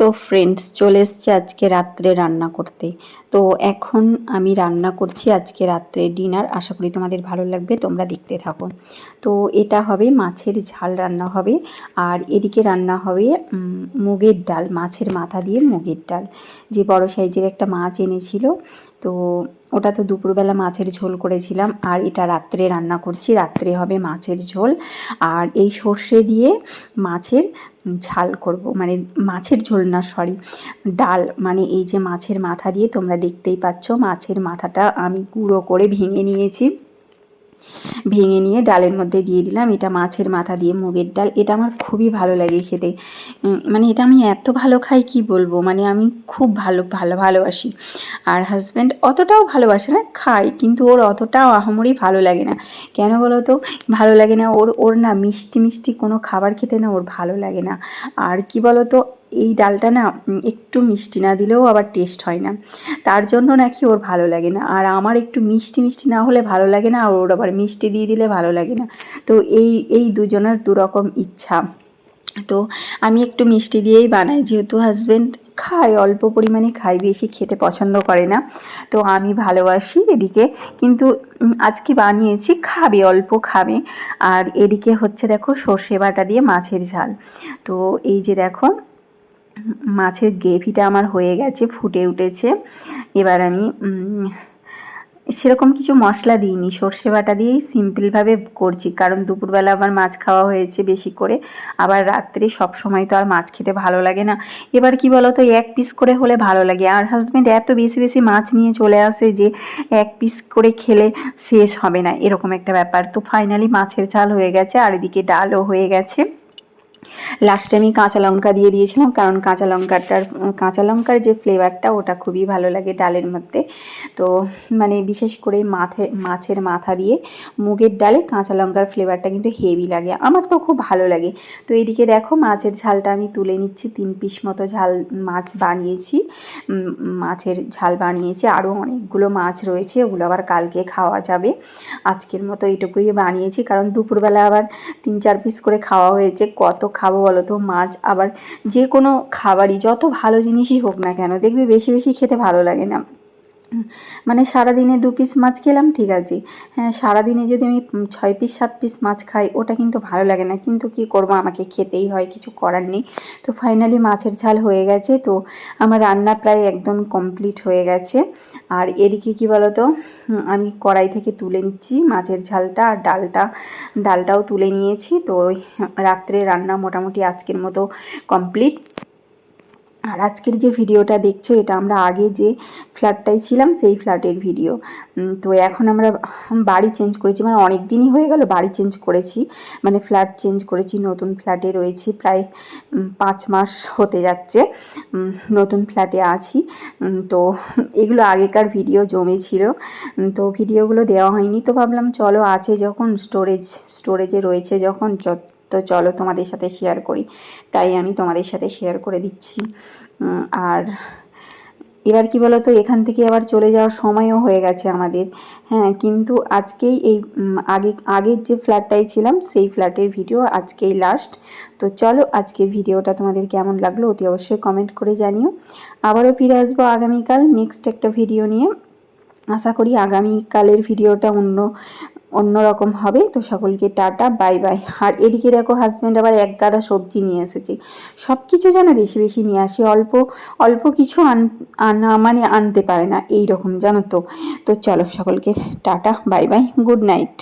তো ফ্রেন্ডস চলে এসছে আজকে রাত্রে রান্না করতে। তো এখন আমি রান্না করছি আজকে রাত্রে ডিনার আশা করি তোমাদের ভালো লাগবে, তোমরা দেখতে থাকো। তো এটা হবে মাছের ঝাল রান্না হবে, আর এদিকে রান্না হবে মুগের ডাল, মাছের মাথা দিয়ে মুগের ডাল। যে বড় সাইজের একটা মাছ এনেছিল তো ওটা তো দুপুরবেলা মাছের ঝোল করেছিলাম, আর এটা রাত্রে রান্না করছি, রাত্রে হবে মাছের ঝোল। আর এই সর্ষে দিয়ে মাছের ঝাল করব মানে মাছের ঝোল না সরি ডাল মানে এই যে মাছের মাথা দিয়ে তোমরা দেখতেই পাচ্ছ, মাছের মাথাটা আমি গুঁড়ো করে ভেঙে নিয়েছি। ভেঙে নিয়ে ডালের মধ্যে দিয়ে দিলাম। এটা মাছের মাথা দিয়ে, মুগের ডাল। এটা আমার খুবই ভালো লাগে খেতে। মানে এটা আমি এত ভালো খাই, কি বলব? মানে আমি খুব ভালো ভালো ভালোবাসি। আর হাজব্যান্ড অতটাও ভালোবাসে না, খায়। কিন্তু ওর অতটাও আহামরি ভালো লাগে না। কেন বলো তো ভালো লাগে না ওর ওর না মিষ্টি মিষ্টি কোনো খাবার খেতে না ওর ভালো লাগে না। আর কি বলো তো এই ডালটা না একটু মিষ্টি না দিলেও আবার টেস্ট হয় না। তার জন্য নাকি ওর ভালো লাগে না। আর আমার একটু মিষ্টি মিষ্টি না হলে ভালো লাগে না, আর ওর আবার মিষ্টি দিয়ে দিলে ভালো লাগে না। তো এই এই দুজনের দুরকম ইচ্ছা। তো আমি একটু মিষ্টি দিয়েই বানাই, যেহেতু হাজব্যান্ড খায়, অল্প পরিমাণে খাই বেশি খেতে পছন্দ করে না। তো আমি ভালোবাসি এদিকে। কিন্তু আজকে বানিয়েছি খাবে, অল্প খাবে। আর এদিকে হচ্ছে দেখো সর্ষে বাটা দিয়ে মাছের ঝাল। তো এই যে দেখো মাছের গ্রেভিটা আমার হয়ে গেছে, ফুটে উঠেছে। এবার আমি সেরকম কিছু মশলা দিইনি, সর্ষে বাটা দিয়েই সিম্পলভাবে করছি, কারণ দুপুরবেলা আবার মাছ খাওয়া হয়েছে বেশি করে, আবার রাত্রে সব সময় তো আর মাছ খেতে ভালো লাগে না। এবার কি বলো তো, এক পিস করে হলে ভালো লাগে। আর হাজব্যান্ড এত বেশি বেশি মাছ নিয়ে চলে আসে যে, এক পিস করে খেলে শেষ হবে না, এরকম একটা ব্যাপার। তো ফাইনালি মাছের ঝাল হয়ে গেছে, আর এদিকে ডালও হয়ে গেছে। লাস্টে আমি কাঁচা লঙ্কা দিয়ে দিয়েছিলাম, কারণ কাঁচা লঙ্কাটার, কাঁচা লঙ্কার যে ফ্লেভারটা ওটা খুবই ভালো লাগে ডালের মধ্যে। তো মানে বিশেষ করে মাথে, মাছের মাথা দিয়ে মুগের ডালে কাঁচা লঙ্কার ফ্লেভারটা কিন্তু হেভি লাগে, আমার তো খুব ভালো লাগে। তো এদিকে দেখো মাছের ঝালটা আমি তুলে নিচ্ছি, তিন পিস মতো ঝাল মাছ বানিয়েছি মাছের ঝাল বানিয়েছি আরও অনেকগুলো মাছ রয়েছে, ওগুলো আবার কালকে খাওয়া যাবে। আজকের মতো এটুকুই বানিয়েছি, কারণ দুপুরবেলা আবার তিন চার পিস করে খাওয়া হয়েছে, কত খাব বলো তো, মাছ আবার যে কোনো খাবারই, যত ভালো জিনিসই হোক না কেন, দেখবে বেশি বেশি খেতে ভালো লাগে না। মানে সারাদিনে দু পিস মাছ খেলাম, ঠিক আছে। হ্যাঁ সারাদিনে যদি আমি ছয় পিস সাত পিস মাছ খাই, ওটা কিন্তু ভালো লাগে না। কিন্তু কি করব, আমাকে খেতেই হয়, কিছু করার নেই। তো ফাইনালি মাছের ঝাল হয়ে গেছে, তো আমার রান্না প্রায় একদম কমপ্লিট হয়ে গেছে। আর এদিকে কি বলো তো আমি কড়াই থেকে তুলে নিচ্ছি মাছের ঝালটা আর ডালটা। ডালটাও তুলে নিয়েছি, তো রাত্রে রান্না মোটামুটি আজকের মতো কমপ্লিট আর আজকের যে ভিডিওটা দেখছ, এটা আমরা আগে যে ফ্ল্যাটটায় ছিলাম, সেই ফ্ল্যাটের ভিডিও। তো এখন আমরা বাড়ি চেঞ্জ করেছি মানে অনেক দিনই হয়ে গেল বাড়ি চেঞ্জ করেছি মানে ফ্ল্যাট চেঞ্জ করেছি, নতুন ফ্ল্যাটে রয়েছি, প্রায় পাঁচ মাস হতে যাচ্ছে নতুন ফ্ল্যাটে আছি। তো এগুলো আগেকার ভিডিও জমেছিল তো ভিডিওগুলো দেওয়া হয়নি, তো ভাবলাম চলো আছে যখন, স্টোরেজ, স্টোরেজে রয়েছে যখন তো চলো তোমাদের সাথে শেয়ার করি। তাই আমি তোমাদের সাথে শেয়ার করে দিচ্ছি। আর এবার কি তো এখান থেকে আবার চলে যাওয়ার সময়ও হয়ে গেছে আমাদের। হ্যাঁ কিন্তু আজকেই এই আগে, আগের যে ফ্ল্যাটটাই ছিলাম, সেই ফ্ল্যাটের ভিডিও আজকেই লাস্ট তো চলো আজকের ভিডিওটা তোমাদের কেমন লাগল অতি অবশ্যই কমেন্ট করে জানিও। আবারও ফিরে আসব আগামীকাল নেক্সট একটা ভিডিও নিয়ে। আশা করি আগামীকালের ভিডিওটা অন্য অন্যরকম হবে। তো সকলকে টাটা, বাই বাই। আর এদিকে দেখো হাজব্যান্ড আবার এক গাদা সবজি নিয়ে এসেছে। সব কিছু যেন বেশি বেশি নিয়ে আসে, অল্প অল্প কিছু আন, আনা মানে আনতে পারে না এই রকম জানো তো। তো চলো, সকলকে tata, bye bye good night